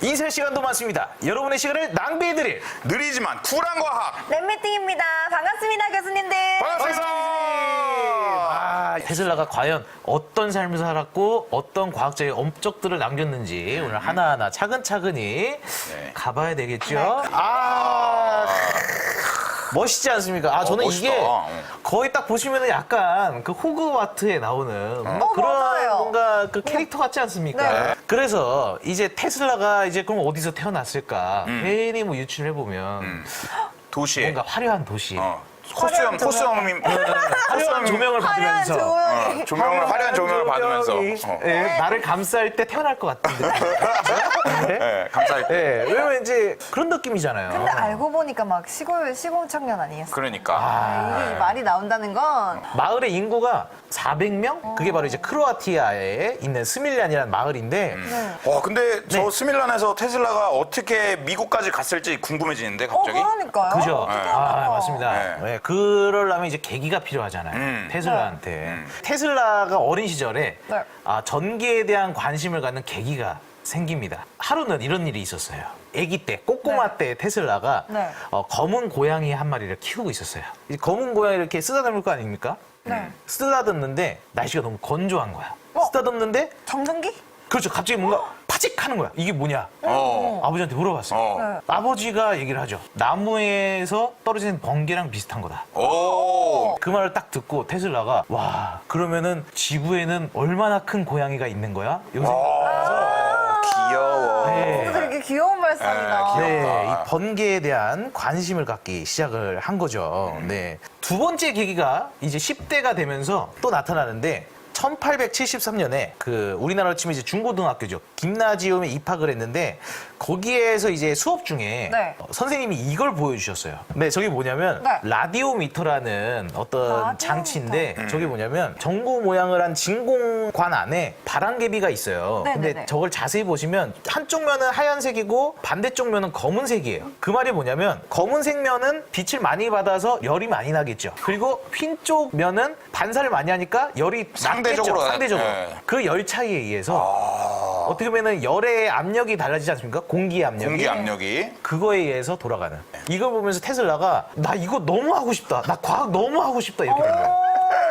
인쇄 시간도 많습니다. 여러분의 시간을 낭비해드릴 느리지만 쿨한 과학 랩미팅입니다. 반갑습니다, 교수님들. 반갑습니다. 아, 테슬라가 과연 어떤 삶을 살았고 어떤 과학적인 업적들을 남겼는지 오늘 하나하나 차근차근히 가봐야 되겠죠. 아 멋있지 않습니까? 아 저는 어, 멋있다. 이게 어. 거의 딱 보시면은 약간 그 호그와트에 나오는 뭔가 어, 그런 맞아요. 뭔가 그 캐릭터 같지 않습니까? 네. 그래서 이제 테슬라가 이제 그럼 어디서 태어났을까? 음. 괜히 뭐 유출해 보면 도시에 뭔가 화려한 도시. 어, 코스염 화려한 조명. 코스염님 화려한 조명을 화려한 받으면서 조명이. 어, 조명을 화려한 조명을 받으면서 어. 예, 나를 감쌀 때 태어날 것 같은데. 네? 네, 감사할 때 예, 왜냐면 이제 그런 느낌이잖아요. 근데 알고 보니까 막 시골 시골 청년 아니었어요? 그러니까 아, 이 말이 나온다는 건 마을의 인구가 400명? 그게 바로 이제 크로아티아에 있는 스밀란이라는 마을인데 네. 와 근데 저 네. 스밀란에서 테슬라가 어떻게 미국까지 갔을지 궁금해지는데 어 갑자기 그러니까요. 그죠? 어떻게 아, 알아요? 맞습니다. 네. 예, 그러려면 이제 계기가 필요하잖아요. 음. 테슬라한테. 테슬라가 어린 시절에 네. 아, 전기에 대한 관심을 갖는 계기가 생깁니다. 하루는 이런 일이 있었어요. 아기 때, 꼬꼬마 때 테슬라가 네. 어, 검은 고양이 한 마리를 키우고 있었어요. 이 검은 고양이 이렇게 쓰다듬을 거 아닙니까? 네. 쓰다듬는데 날씨가 너무 건조한 거야. 어? 쓰다듬는데 정전기? 그렇죠. 갑자기 뭔가 파직 하는 거야. 이게 뭐냐? 어. 아버지한테 물어봤어요. 어. 네. 아버지가 얘기를 하죠. 나무에서 떨어지는 번개랑 비슷한 거다. 오. 그 말을 딱 듣고 테슬라가 와 그러면은 지구에는 얼마나 큰 고양이가 있는 거야? 여기서 아, 귀여워. 네. 어, 되게 귀여운 말씀이다. 네, 네. 이 번개에 대한 관심을 갖기 시작을 한 거죠. 음. 네. 두 번째 계기가 이제 10대가 되면서 또 나타나는데 1873년에 그 우리나라로 치면 이제 중고등학교죠. 김나지움에 입학을 했는데 거기에서 이제 수업 중에 네. 어, 선생님이 이걸 보여주셨어요. 네, 저게 뭐냐면 네. 라디오 미터라는 어떤 라디오미터. 장치인데 저게 뭐냐면 전구 모양을 한 진공관 안에 바람개비가 있어요. 네, 근데 네, 네. 저걸 자세히 보시면 한쪽 면은 하얀색이고 반대쪽 면은 검은색이에요. 그 말이 뭐냐면 검은색 면은 빛을 많이 받아서 열이 많이 나겠죠. 그리고 흰 쪽 면은 반사를 많이 하니까 열이 상 대적으로, 낮겠죠. 상대적으로. 네. 그열 차이에 의해서 어떻게 보면은 열의 압력이 달라지지 않습니까? 공기 압력이. 공기 압력이 그거에 의해서 돌아가는. 이걸 보면서 테슬라가 나 이거 너무 하고 싶다. 나 과학 너무 하고 싶다. 이렇게 된 거예요.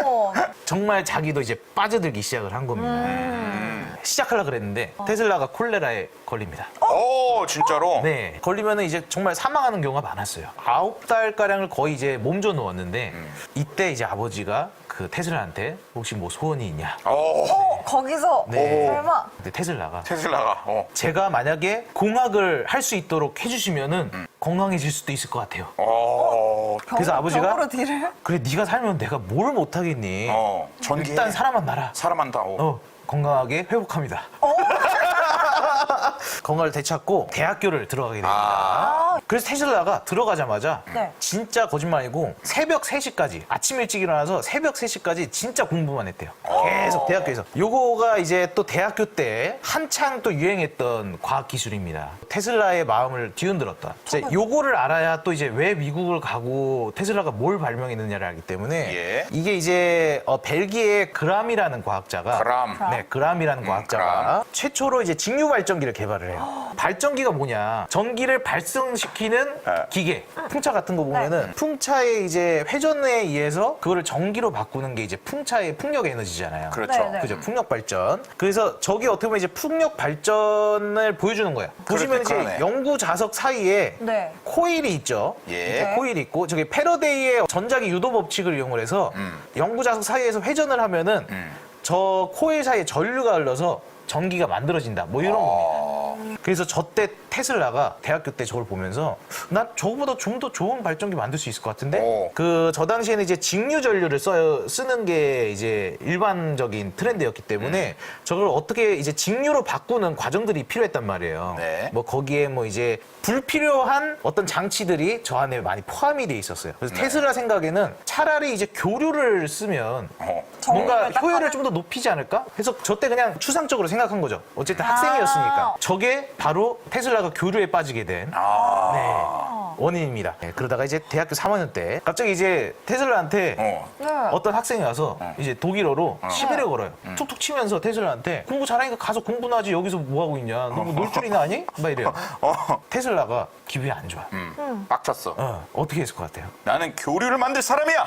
오. 정말 자기도 이제 빠져들기 시작을 한 겁니다. 음. 시작하려 그랬는데 테슬라가 콜레라에 걸립니다. 오 진짜로 네, 걸리면은 이제 정말 사망하는 경우가 많았어요. 아홉 달 가량을 거의 이제 몸져 누웠는데 이때 이제 아버지가 그 테슬라한테 혹시 뭐 소원이 있냐? 오 어, 거기서 네. 설마 근데 테슬라가 테슬라가 어. 제가 만약에 공학을 할 수 있도록 해주시면은 음. 건강해질 수도 있을 것 같아요. 어. 그래서 벽- 아버지가 벽으로 뒤를 그래 네가 살면 내가 뭘 못하겠니? 어. 전기 일단 사람만 나라. 사람한다 어. 어, 건강하게 회복합니다. 건강을 되찾고 대학교를 들어가게 됩니다. 아. 그래서 테슬라가 들어가자마자 네. 진짜 거짓말 아니고 새벽 3시까지 아침 일찍 일어나서 새벽 3시까지 진짜 공부만 했대요. 계속 대학교에서. 요거가 이제 또 대학교 때 한창 또 유행했던 과학 기술입니다. 테슬라의 마음을 뒤흔들었다. 이제 요거를 알아야 또 이제 왜 미국을 가고 테슬라가 뭘 발명했느냐를 알기 때문에 예. 이게 이제 어, 벨기에 그람이라는 과학자가 그람. 네, 그람이라는 과학자가 그람. 최초로 이제 직류 발전기를 개발을 해요. 발전기가 뭐냐? 전기를 발생시 키는 네. 기계. 풍차 같은 거 보면은 풍차의 이제 회전에 의해서 그거를 전기로 바꾸는 게 이제 풍차의 풍력 에너지잖아요. 그렇죠 네, 네. 그죠 풍력 발전. 그래서 저게 어떻게 보면 이제 풍력 발전을 보여주는 거예요. 보시면 이제 그러네. 영구 자석 사이에 네. 코일이 있죠. 예. 네. 코일이 있고 저기 패러데이의 전자기 유도 법칙을 이용을 해서 음. 영구 자석 사이에서 회전을 하면은 음. 저 코일 사이에 전류가 흘러서 전기가 만들어진다. 뭐 이런 겁니다. 어. 그래서 저때 테슬라가 대학교 때 저걸 보면서 나 저거보다 좀 더 좋은 발전기 만들 수 있을 것 같은데 오. 그저 당시에는 이제 직류 전류를 써 쓰는 게 이제 일반적인 트렌드였기 때문에 음. 저걸 어떻게 이제 직류로 바꾸는 과정들이 필요했단 말이에요. 네. 뭐 거기에 뭐 이제 불필요한 어떤 장치들이 저 안에 많이 포함이 돼 있었어요. 그래서 네. 테슬라 생각에는 차라리 이제 교류를 쓰면 어. 뭔가 효율을 하는- 좀더 높이지 않을까? 그래서 저 때 그냥 추상적으로 생각한 거죠. 어쨌든 아. 학생이었으니까. 저게 바로 테슬라가 교류에 빠지게 된 아. 네, 원인입니다. 네, 그러다가 이제 대학교 3학년 때 갑자기 이제 테슬라한테 어. 네. 어떤 학생이 와서 이제 독일어로 시비를 걸어요. 툭툭 치면서 테슬라한테 공부 잘하니까 가서 공부나 하지 여기서 뭐 하고 있냐? 너 뭐 놀 줄이나 아니? 막 이래요. 어. 테슬라가 기분이 안 좋아. 음. 빡쳤어. 어, 어떻게 했을 것 같아요? 나는 교류를 만들 사람이야.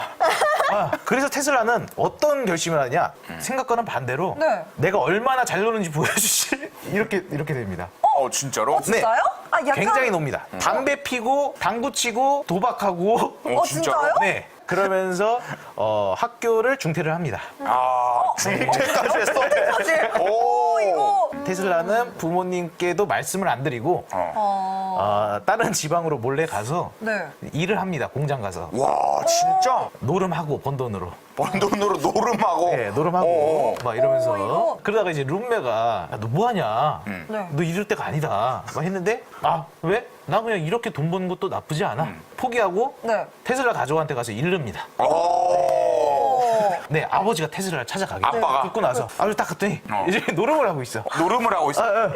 아, 그래서 테슬라는 어떤 결심을 하냐? 생각과는 반대로 네. 내가 얼마나 잘 노는지 보여주지 이렇게 이렇게 됩니다. 어, 진짜로? 진짜요? 아, 약간. 굉장히 놉니다. 담배 피고 당구 치고 도박하고 어, 진짜요? 네. 그러면서 어, 학교를 중퇴를 합니다. 아, 중퇴까지 했어. 오. 이거. 테슬라는 부모님께도 말씀을 안 드리고 어. 어. 어, 다른 지방으로 몰래 가서 네. 일을 합니다. 공장 가서 와, 진짜? 노름하고 번 돈으로. 번 돈으로 노름하고. 네, 노름하고 어. 막 이러면서 어, 이거. 그러다가 이제 룸메가 야, 너 뭐하냐? 네. 너 이럴 때가 아니다. 막 했는데 아 왜? 나 그냥 이렇게 돈 버는 것도 나쁘지 않아. 포기하고 네. 테슬라 가족한테 가서. 어. 네, 아버지가 테슬라를 찾아가게. 아빠가? 듣고 나서 아버지 딱 갔더니 어. 이제 노름을 하고 있어. 노름을 하고 있어. 아, 아. 어.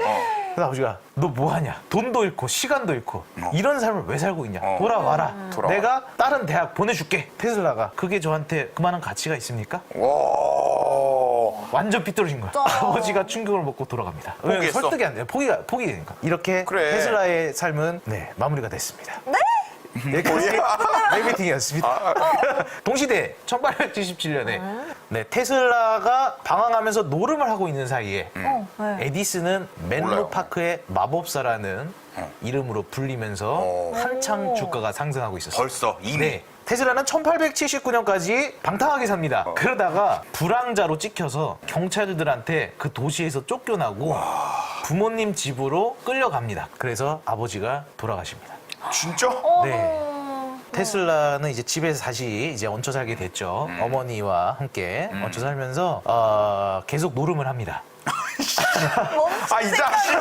그래서 아버지가 너 뭐하냐? 돈도 잃고 시간도 잃고 이런 삶을 왜 살고 있냐? 어. 돌아와라. 돌아와. 내가 다른 대학 보내줄게. 테슬라가 그게 저한테 그만한 가치가 있습니까? 와. 완전 삐뚤어진 거야. 어. 아버지가 충격을 먹고 돌아갑니다. 왜냐면 포기했어? 설득이 안 돼요. 포기가 포기 되니까. 이렇게 그래. 테슬라의 삶은 네 마무리가 됐습니다. 네? 여기까지 내미팅이었습니다. 동시대 1877년에 네, 테슬라가 방황하면서 노름을 하고 있는 사이에 어, 네. 에디슨은 멘로 몰라요. 파크의 마법사라는 이름으로 불리면서 어. 한창 오. 주가가 상승하고 있었어요. 벌써 이미. 네. 테슬라는 1879년까지 방탕하게 삽니다. 그러다가 불황자로 찍혀서 경찰들한테 그 도시에서 쫓겨나고 부모님 집으로 끌려갑니다. 그래서 아버지가 돌아가십니다. 진짜? 어. 네. 테슬라는 이제 집에서 다시 이제 얹혀 살게 됐죠. 음. 어머니와 함께 얹혀 살면서 어, 계속 노름을 합니다. 아, 이 자식이.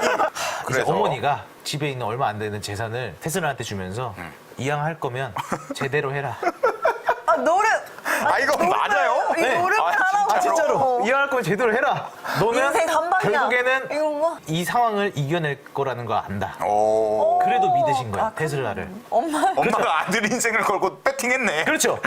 이제 어머니가 집에 있는 얼마 안 되는 재산을 테슬라한테 주면서 음. 이왕 할 거면 제대로 해라. 아, 노래. 아, 이거 맞아요? 이 네. 노래 아, 하라고. 아 진짜로 이왕할 거면 제대로 해라. 너는 인생 한 방이야. 결국에는 이건가? 이 상황을 이겨낼 거라는 거 안다. 오. 그래도 믿으신 거야 아, 테슬라를. 엄마. 엄마가 아들 인생을 걸고 배팅했네. 그렇죠.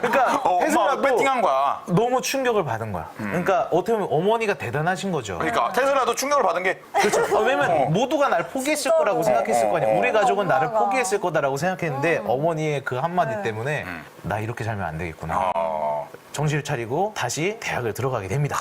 그러니까 어, 엄마가 테슬라도 배팅한 거야. 너무 충격을 받은 거야. 그러니까 어떻게 보면 어머니가 대단하신 거죠. 그러니까 테슬라도 충격을 받은 게 그렇죠. 어, 왜냐면 모두가 날 포기했을 진짜로. 거라고 생각했을 거 아니야. 우리 가족은 나를 엄마가. 포기했을 거다라고 생각했는데 어머니의 그 한마디 네. 때문에 나 이렇게 살면 안 되겠구나. 어. 정신을 차리고 다시 대학을 들어가게 됩니다.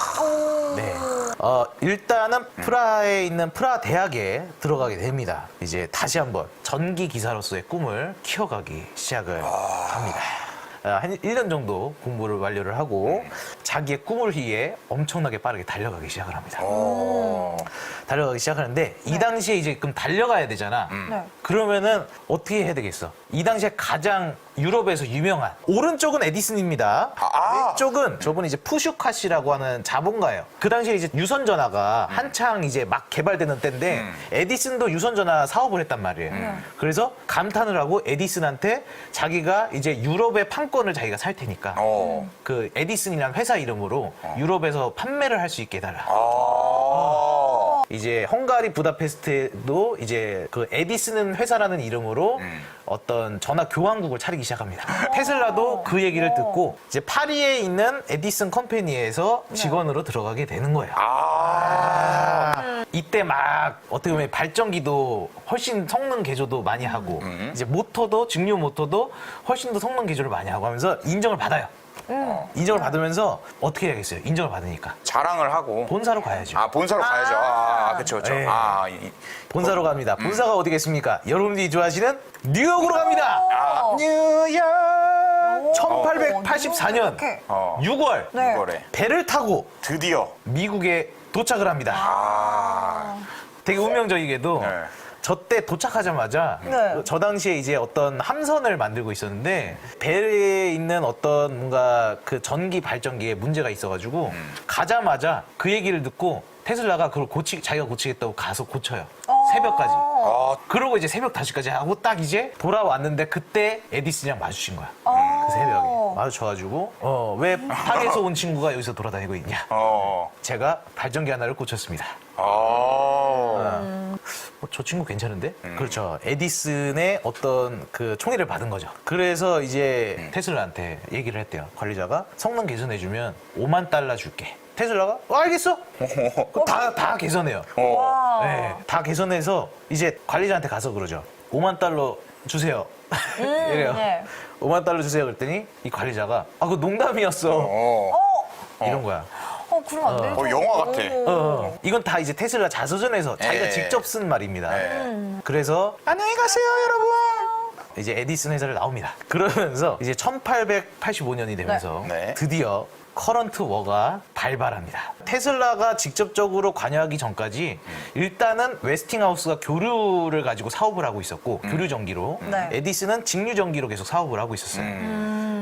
네. 어, 일단은 프라하에 있는 프라 대학에 들어가게 됩니다. 이제 다시 한번 전기 기사로서의 꿈을 키워가기 시작을 합니다. 어, 한 1년 정도 공부를 완료를 하고 자기의 꿈을 위해 엄청나게 빠르게 달려가기 시작을 합니다. 어. 달려가기 시작하는데 이 당시에 이제 그럼 달려가야 되잖아. 네. 그러면은 어떻게 해야 되겠어? 이 당시에 가장 유럽에서 유명한 오른쪽은 에디슨입니다. 아. 왼쪽은 저분이 이제 푸슈카시라고 하는 자본가예요. 그 당시에 이제 유선 전화가 한창 이제 막 개발되는 때인데 음. 에디슨도 유선 전화 사업을 했단 말이에요. 그래서 감탄을 하고 에디슨한테 자기가 이제 유럽의 판권 을 자기가 살 테니까 어. 그 에디슨이라는 회사 이름으로 유럽에서 판매를 할 수 있게 해달라. 아. 이제 헝가리 부다페스트도 이제 그 에디슨은 회사라는 이름으로 어떤 전화 교환국을 차리기 시작합니다. 테슬라도 그 얘기를 듣고 이제 파리에 있는 에디슨 컴퍼니에서 직원으로 들어가게 되는 거예요. 아. 이때 막 어떻게 보면 발전기도 훨씬 성능 개조도 많이 하고 이제 모터도 직류 모터도 훨씬 더 성능 개조를 많이 하고 하면서 인정을 받아요. 인정을 받으면서 어떻게 해야겠어요? 인정을 받으니까 자랑을 하고. 본사로 가야죠. 아, 본사로 가야죠. 아, 그쵸, 그쵸. 네. 아, 이- 본사로 갑니다. 본사가 어디겠습니까? 여러분들이 좋아하시는 뉴욕으로 갑니다. 어. 뉴욕. 오, 1884년 이렇게. 어. 6월 네. 이거래. 배를 타고 드디어. 미국에 도착을 합니다. 아. 되게 운명적이게도 네. 저 때 도착하자마자 네. 저 당시에 이제 어떤 함선을 만들고 있었는데 배에 있는 어떤 뭔가 그 전기 발전기에 문제가 있어가지고 가자마자 그 얘기를 듣고 테슬라가 그걸 고치 자기가 고치겠다고 가서 고쳐요 어. 새벽까지 아, 그러고 이제 새벽 5시까지 하고 딱 이제 돌아왔는데 그때 에디슨이랑 마주친 거야 어. 그 새벽에 마주쳐가지고 어, 왜 파리에서 온 친구가 여기서 돌아다니고 있냐 어. 제가 발전기 하나를 고쳤습니다 아. 어, 저 친구 괜찮은데? 음. 그렇죠. 에디슨의 어떤 그 총애를 받은 거죠. 그래서 이제 음. 테슬라한테 얘기를 했대요. 관리자가 성능 개선해주면 5만 달러 줄게. 테슬라가 어, 알겠어. 그럼 다, 다 개선해요. 어. 와. 네, 다 개선해서 이제 관리자한테 가서 그러죠. 5만 달러 주세요. 이래요. 네. 5만 달러 주세요. 그랬더니 이 관리자가 아, 그거 농담이었어. 어. 어, 이런 거야. 어, 그러면 안 되죠. 어, 영화 같아. 오. 어, 어. 이건 다 이제 테슬라 자서전에서 자기가 예. 직접 쓴 말입니다. 예. 그래서 안녕히 가세요, 여러분. 이제 에디슨 회사를 나옵니다. 그러면서 이제 1885년이 되면서 네. 네. 드디어 커런트 워가 발발합니다. 테슬라가 직접적으로 관여하기 전까지 일단은 웨스팅하우스가 교류를 가지고 사업을 하고 있었고 교류 전기로 네. 에디슨은 직류 전기로 계속 사업을 하고 있었어요.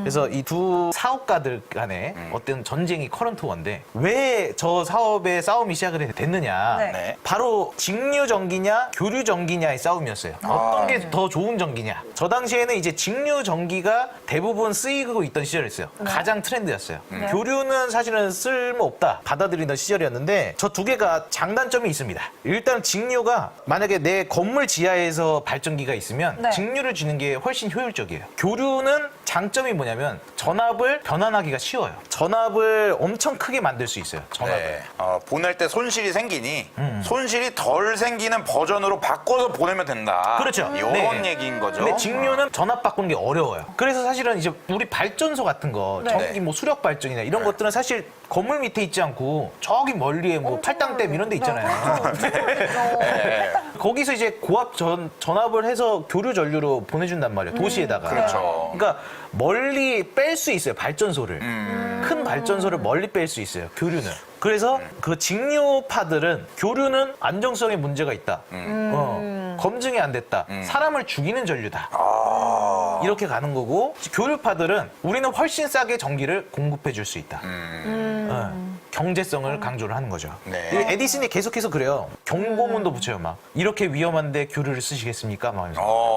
음. 그래서 이 두 사업가들 간에 어떤 전쟁이 커런트 원데 왜 저 사업의 싸움이 시작을 됐느냐? 네. 네. 바로 직류 전기냐 교류 전기냐의 싸움이었어요. 어떤 게 더 좋은 전기냐? 저 당시에는 이제 직류 전기가 대부분 쓰이고 있던 시절이었어요. 가장 트렌드였어요. 네. 교류는 사실은 쓸모 없다 받아들이던 시절이었는데 저 두 개가 장단점이 있습니다. 일단 직류가 만약에 내 건물 지하에서 발전기가 있으면 네. 직류를 주는 게 훨씬 효율적이에요. 교류는 장점이 뭐냐면 전압을 변환하기가 쉬워요. 전압을 엄청 크게 만들 수 있어요. 전압을. 네. 어, 보낼 때 손실이 생기니 음. 손실이 덜 생기는 버전으로 바꿔서 보내면 된다. 그렇죠. 이런 네. 얘기인 거죠. 근데 직류는 전압 바꾸는 게 어려워요. 그래서 사실은 이제 우리 발전소 같은 거, 네. 전기 뭐 수력 발전이나 이런 네. 것들은 사실 건물 밑에 있지 않고 저기 멀리에 뭐 팔당댐 이런 데 있잖아요. 네, 그렇죠. 네. 거기서 이제 고압 전, 전압을 해서 교류 전류로 보내준단 말이에요. 도시에다가. 그렇죠. 그러니까 멀리 뺄 수 있어요. 발전소를. 음. 큰 발전소를 멀리 뺄 수 있어요. 교류는. 그래서 그 직류파들은 교류는 안정성에 문제가 있다. 어, 검증이 안 됐다. 사람을 죽이는 전류다. 아. 이렇게 가는 거고 교류파들은 우리는 훨씬 싸게 전기를 공급해 줄 수 있다. 어, 경제성을 강조를 하는 거죠. 네. 이 에디슨이 계속해서 그래요. 경고문도 붙여요. 막 이렇게 위험한데 교류를 쓰시겠습니까? 막. 어.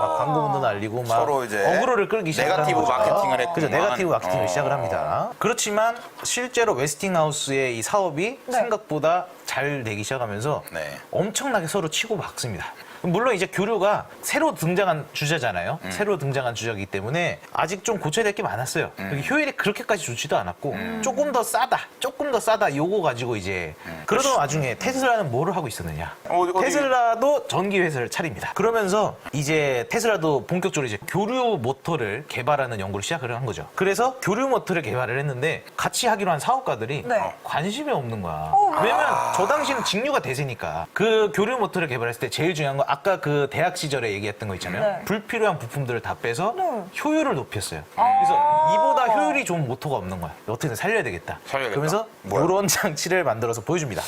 막 광고문도 날리고 막 서로 이제 어그로를 끌기 시작하는 네거티브 거죠. 마케팅을 했구만. 그죠. 네거티브 마케팅을 어. 시작을 합니다. 그렇지만 실제로 웨스팅하우스의 이 사업이 네. 생각보다 잘 되기 시작하면서 네. 엄청나게 서로 치고 박습니다. 물론 이제 교류가 새로 등장한 주자잖아요. 음. 새로 등장한 주자이기 때문에 아직 좀 고쳐야 될 게 많았어요. 음. 효율이 그렇게까지 좋지도 않았고 조금 더 싸다, 조금 더 싸다 요거 가지고 이제 그러던 와중에 테슬라는 뭐를 하고 있었느냐? 음. 어디- 어디- 테슬라도 전기 회사를 차립니다. 그러면서 이제 테슬라도 본격적으로 이제 교류 모터를 개발하는 연구를 시작을 한 거죠. 그래서 교류 모터를 개발을 했는데 같이 하기로 한 사업가들이 네. 관심이 없는 거야. 어, 왜냐면 저 당시는 직류가 대세니까 그 교류 모터를 개발했을 때 제일 중요한 건 아까 그 대학 시절에 얘기했던 거 있잖아요. 네. 불필요한 부품들을 다 빼서 네. 효율을 높였어요. 아. 그래서 이보다 효율이 좋은 모터가 없는 거야. 어떻게든 살려야 되겠다. 살려야겠다. 그러면서 뭐야? 이런 장치를 만들어서 보여줍니다.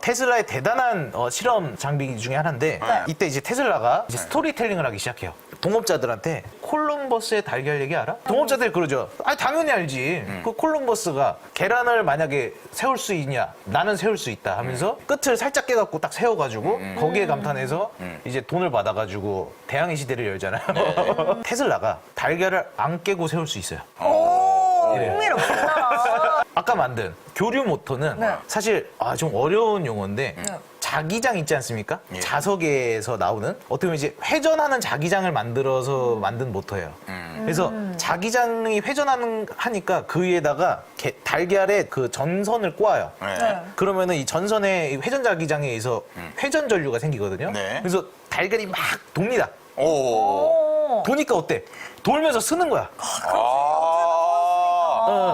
테슬라의 대단한 어, 실험 장비 중에 하나인데 네. 이때 이제 테슬라가 이제 스토리텔링을 하기 시작해요. 동업자들한테 콜럼버스의 달걀 얘기 알아? 동업자들이 그러죠. 아 당연히 알지. 음. 그 콜럼버스가 계란을 만약에 세울 수 있냐? 나는 세울 수 있다 하면서 음. 끝을 살짝 깨갖고 딱 세워가지고 거기에 감탄해서 이제 돈을 받아가지고 대항해 시대를 열잖아요. 네. 테슬라가 달걀을 안 깨고 세울 수 있어요. 오, 예. 흥미롭다. 아까 만든 교류 모터는 네. 사실 아, 좀 어려운 용어인데 네. 자기장 있지 않습니까? 예. 자석에서 나오는 어떻게 보면 이제 회전하는 자기장을 만들어서 만든 모터예요. 그래서 자기장이 회전하는 하니까 그 위에다가 게- 달걀에 그 전선을 꼬아요. 네. 네. 그러면은 이 전선의 이 회전 자기장에 의해서 회전 전류가 생기거든요. 네. 그래서 달걀이 막 돕니다. 오. 오. 도니까 어때? 돌면서 쓰는 거야. 아.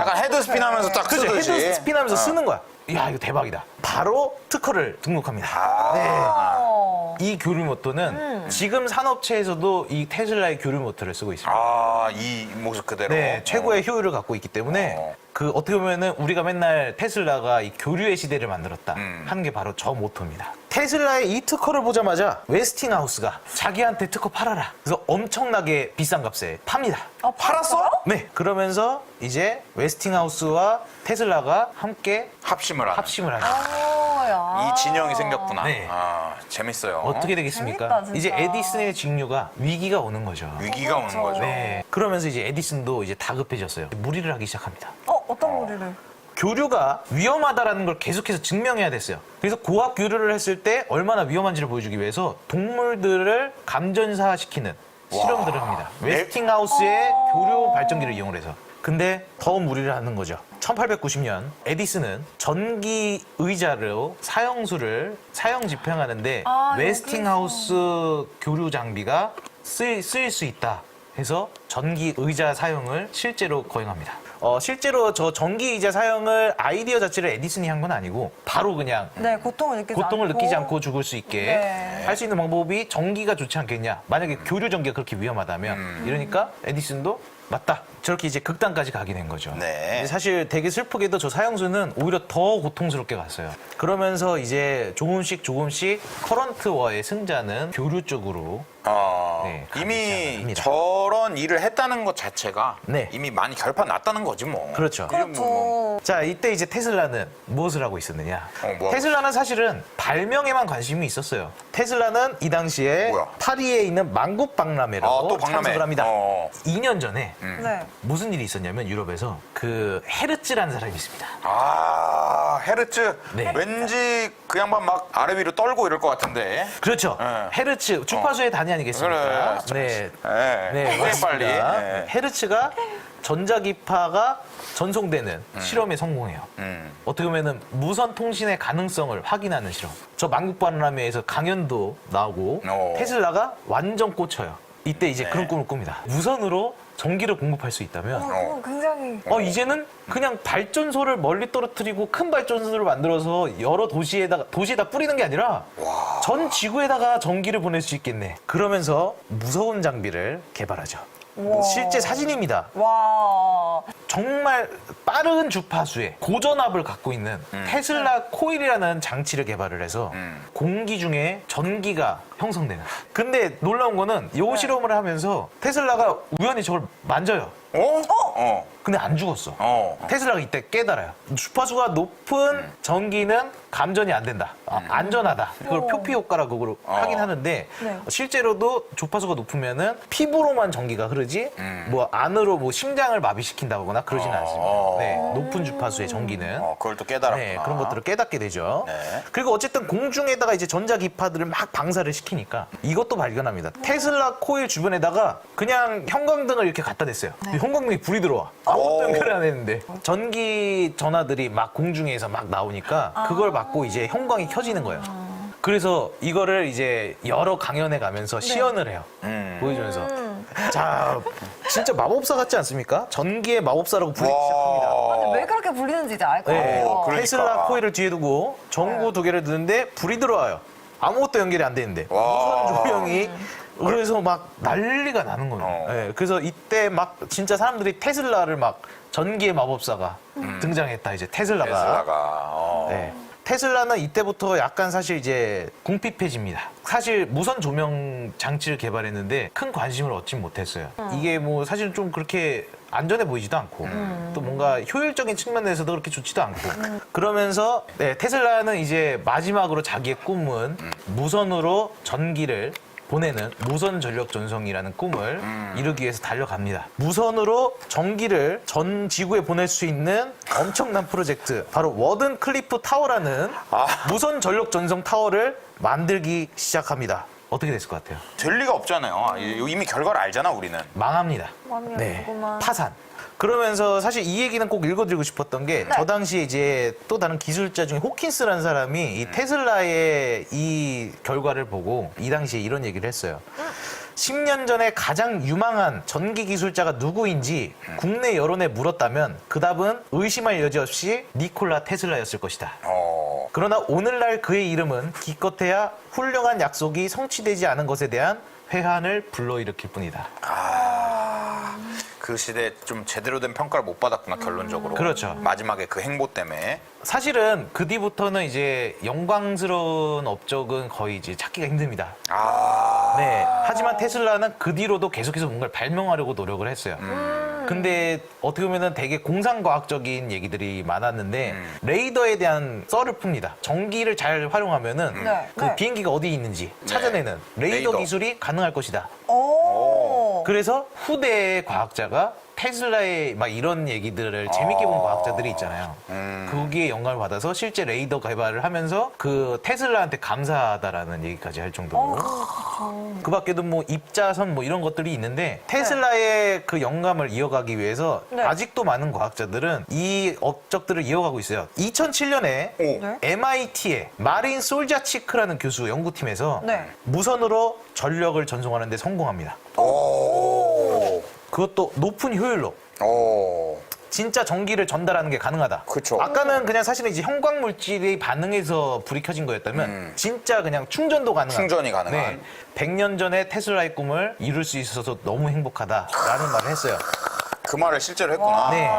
약간 헤드 스핀 하면서 딱? 쓰듯이. 헤드 스핀하면서 어. 쓰는 거야. 야 이거 대박이다. 바로 특허를 등록합니다. 어. 네. 이 교류 모터는 지금 산업체에서도 이 테슬라의 교류 모터를 쓰고 있습니다. 아, 이 모습 그대로. 네, 최고의 효율을 갖고 있기 때문에 어. 그 어떻게 보면은 우리가 맨날 테슬라가 이 교류의 시대를 만들었다 음. 하는 게 바로 저 모터입니다. 테슬라의 이 특허를 보자마자 웨스팅하우스가 자기한테 특허 팔아라. 그래서 엄청나게 비싼 값에 팝니다. 아, 팔았어요? 네, 그러면서 이제 웨스팅하우스와 테슬라가 함께 합심을 하는. 합심을 하죠. 어, 진영이 생겼구나. 네. 아, 재밌어요. 어떻게 되겠습니까? 재밌다, 진짜. 이제 에디슨의 직류가 위기가 오는 거죠. 위기가 오는 그렇죠. 거죠. 네. 그러면서 이제 에디슨도 이제 다급해졌어요. 무리를 하기 시작합니다. 어, 어떤 무리를? 교류가 위험하다라는 걸 계속해서 증명해야 됐어요. 그래서 고압 교류를 했을 때 얼마나 위험한지를 보여주기 위해서 동물들을 감전사시키는 실험들을 합니다. 웨스팅하우스의 교류 발전기를 이용을 해서. 근데 더 무리를 하는 거죠. 1890년 에디슨은 전기 의자로 사형수를 사형 집행하는데 아, 웨스팅하우스 교류 장비가 쓰일, 쓰일 수 있다 해서 전기 의자 사용을 실제로 거행합니다. 어, 실제로 저 전기 의자 사용을 아이디어 자체를 에디슨이 한 건 아니고 바로 그냥 네, 고통을 느끼지 고통을 않고. 느끼지 않고 죽을 수 있게 네. 할 수 있는 방법이 전기가 좋지 않겠냐. 만약에 교류 전기가 그렇게 위험하다면 이러니까 에디슨도 맞다. 저렇게 이제 극단까지 가게 된 거죠. 네. 사실 되게 슬프게도 저 사형수는 오히려 더 고통스럽게 갔어요. 그러면서 이제 조금씩 조금씩 커런트와의 승자는 교류 쪽으로 어, 네, 가기 이미 시작합니다. 저런 일을 했다는 것 자체가 네. 이미 많이 결판 났다는 거지 뭐. 그렇죠. 이건 뭐, 뭐. 그렇죠. 자, 이때 이제 테슬라는 무엇을 하고 있었느냐? 어, 뭐? 테슬라는 사실은 발명에만 관심이 있었어요. 테슬라는 이 당시에 뭐야? 파리에 있는 만국 박람회라고 아, 또 박람회. 참석을 합니다. 어. 2년 전에 네. 무슨 일이 있었냐면 유럽에서 그 헤르츠라는 사람이 있습니다. 아, 헤르츠. 네. 왠지 그 양반 막 아래 위로 떨고 이럴 것 같은데. 그렇죠. 네. 헤르츠 주파수의 단위 아니겠습니까? 네. 네. 네, 맞습니다. 빨리. 네. 헤르츠가 전자기파가 전송되는 실험에 성공해요. 음. 어떻게 보면은 무선 통신의 가능성을 확인하는 실험. 저 만국박람회에서 강연도 나오고 오. 테슬라가 완전 꽂혀요. 이때 이제 네. 그런 꿈을 꿉니다. 무선으로 전기를 공급할 수 어, 있다면 그거 굉장히. 어 이제는 그냥 발전소를 멀리 떨어뜨리고 큰 발전소를 만들어서 여러 도시에다가 도시에다 뿌리는 게 아니라 전 지구에다가 전기를 보낼 수 있겠네. 그러면서 무서운 장비를 개발하죠. 우와. 실제 사진입니다. 와. 정말 빠른 주파수에 고전압을 갖고 있는 테슬라 코일이라는 장치를 개발을 해서 음. 공기 중에 전기가 형성되는. 근데 놀라운 거는 이 네. 실험을 하면서 테슬라가 우연히 저걸 만져요. 어? 어. 근데 안 죽었어. 어. 테슬라가 이때 깨달아요. 주파수가 높은 전기는 감전이 안 된다. 아, 안전하다. 그걸 오. 표피 효과라고 그걸 어. 하긴 하는데 네. 실제로도 주파수가 높으면은 피부로만 전기가 흐르지 뭐 안으로 뭐 심장을 마비시킨다거나 그러지는 어. 않습니다. 네, 높은 주파수의 전기는 어, 그걸 또 깨달았구나. 네, 그런 것들을 깨닫게 되죠. 네. 그리고 어쨌든 공중에다가 이제 전자 기파들을 막 방사를 시키 니까 이것도 발견합니다. 테슬라 코일 주변에다가 그냥 형광등을 이렇게 갖다 댔어요. 근데 형광등이 불이 들어와. 아무것도 오. 연결 안 했는데. 전기 전화들이 막 공중에서 막 나오니까 그걸 맞고 이제 형광이 켜지는 거예요. 그래서 이거를 이제 여러 강연에 가면서 시연을 해요. 음. 보여주면서. 자, 진짜 마법사 같지 않습니까? 전기의 마법사라고 부르기 시작합니다. 와. 왜 그렇게 불리는지 이제 알 것 네, 같아요. 어, 그러니까. 테슬라 코일을 뒤에 두고 전구 두 개를 드는데 불이 들어와요. 아무것도 연결이 안 되는데 와. 무선 조명이 그래서 막 난리가 나는 거예요. 어. 네, 그래서 이때 막 진짜 사람들이 테슬라를 막 전기의 마법사가 등장했다 이제 테슬라가. 테슬라가. 어. 네. 테슬라는 이때부터 약간 사실 이제 궁핍해집니다. 사실 무선 조명 장치를 개발했는데 큰 관심을 얻지 못했어요. 이게 뭐 사실 좀 그렇게 안전해 보이지도 않고 또 뭔가 효율적인 측면에서도 그렇게 좋지도 않고 그러면서 네, 테슬라는 이제 마지막으로 자기의 꿈은 무선으로 전기를 보내는 무선 전력 전송이라는 꿈을 이루기 위해서 달려갑니다. 무선으로 전기를 전 지구에 보낼 수 있는 엄청난 프로젝트, 바로 워든 클리프 타워라는 아. 무선 전력 전송 타워를 만들기 시작합니다. 어떻게 됐을 것 같아요? 될 리가 없잖아요. 이- 이미 결과를 알잖아, 우리는. 망합니다. 망했구만. 파산. 그러면서 사실 이 얘기는 꼭 읽어드리고 싶었던 게저 네. 당시에 이제 또 다른 기술자 중에 호킨스라는 사람이 이 테슬라의 이 결과를 보고 이 당시에 이런 얘기를 했어요. 10년 전에 가장 유망한 전기 기술자가 누구인지 국내 여론에 물었다면 그 답은 의심할 여지 없이 니콜라 테슬라였을 것이다. 어. 그러나 오늘날 그의 이름은 기껏해야 훌륭한 약속이 성취되지 않은 것에 대한 회한을 불러일으킬 뿐이다. 그 시대에 좀 제대로 된 평가를 못 받았구나, 결론적으로. 그렇죠. 마지막에 그 행보 때문에. 사실은 그 뒤부터는 이제 영광스러운 업적은 거의 이제 찾기가 힘듭니다. 아. 네. 하지만 테슬라는 그 뒤로도 계속해서 뭔가를 발명하려고 노력을 했어요. 근데 어떻게 보면은 되게 공상과학적인 얘기들이 많았는데 레이더에 대한 썰을 풉니다. 전기를 잘 활용하면은 네, 그 네. 비행기가 어디 있는지 찾아내는 레이더, 레이더. 기술이 가능할 것이다. 오. 그래서 후대의 과학자가 테슬라의 막 이런 얘기들을 재밌게 본 과학자들이 있잖아요. 거기에 영감을 받아서 실제 레이더 개발을 하면서 그 테슬라한테 감사하다라는 얘기까지 할 정도로. 그 밖에도 뭐 입자선 뭐 이런 것들이 있는데 테슬라의 그 영감을 이어가기 위해서 네. 아직도 많은 과학자들은 이 업적들을 이어가고 있어요. 2007년에 오. 네. MIT의 마린 솔자치크라는 교수 연구팀에서 네. 무선으로 전력을 전송하는 데 성공합니다. 오. 그것도 높은 효율로 오. 진짜 전기를 전달하는 게 가능하다. 그쵸. 아까는 그냥 사실은 이제 형광 물질이 반응해서 불이 켜진 거였다면 진짜 그냥 충전도 가능한. 음. 충전이 가능한. 네. 100년 전에 테슬라의 꿈을 이룰 수 있어서 너무 행복하다라는 말을 했어요. 그 말을 실제로 했구나. 네.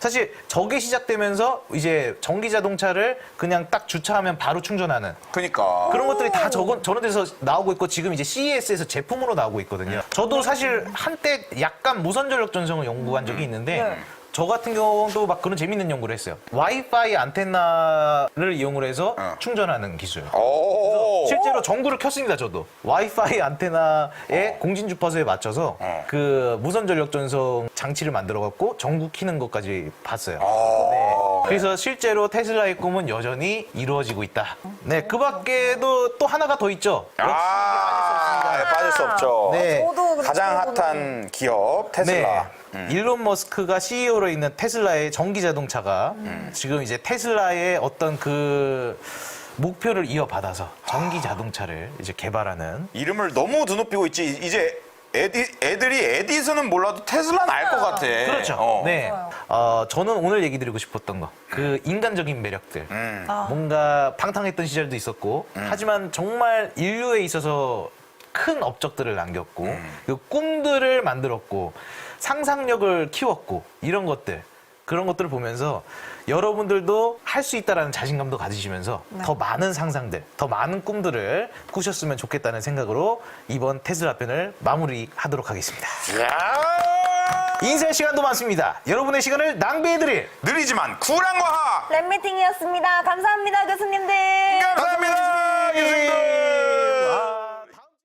사실 저게 시작되면서 이제 전기 자동차를 그냥 딱 주차하면 바로 충전하는 그러니까. 그런 것들이 다 저건 저런 데서 나오고 있고 지금 이제 CES에서 제품으로 나오고 있거든요. 저도 사실 한때 약간 무선 전력 전송을 연구한 적이 있는데 네. 저 같은 경우도 막 그런 재밌는 연구를 했어요. 와이파이 안테나를 이용을 해서 어. 충전하는 기술. 오. 실제로 전구를 켰습니다, 저도. 와이파이 안테나의 공진 주파수에 맞춰서 어. 그 무선 전력 전송 장치를 만들어 갖고 전구 키는 것까지 봤어요. 오. 네. 그래서 실제로 테슬라의 꿈은 여전히 이루어지고 있다. 네, 그 밖에도 또 하나가 더 있죠. 아, 네, 빠질 수 없죠. 네. 저도 근데 가장 핫한 기업 테슬라. 네. 일론 머스크가 CEO로 있는 테슬라의 전기 자동차가 지금 이제 테슬라의 어떤 그 목표를 이어받아서 전기 자동차를 이제 개발하는 이름을 너무 드높이고 있지. 이제 에디, 애들이 에디슨은 몰라도 테슬라는 알 것 같아. 그렇죠. 어. 네. 어, 저는 오늘 얘기 드리고 싶었던 거. 그 인간적인 매력들. 음. 아. 뭔가 팡탕했던 시절도 있었고, 하지만 정말 인류에 있어서 큰 업적들을 남겼고, 음. 그 꿈들을 만들었고, 상상력을 키웠고, 이런 것들. 그런 것들을 보면서 여러분들도 할 수 있다라는 자신감도 가지시면서 네. 더 많은 상상들, 더 많은 꿈들을 꾸셨으면 좋겠다는 생각으로 이번 테슬라 편을 마무리하도록 하겠습니다. 야 인쇄 시간도 많습니다. 여러분의 시간을 낭비해드릴 느리지만 쿨한 과학. 랩미팅이었습니다. 감사합니다, 교수님들. 감사합니다, 교수님들.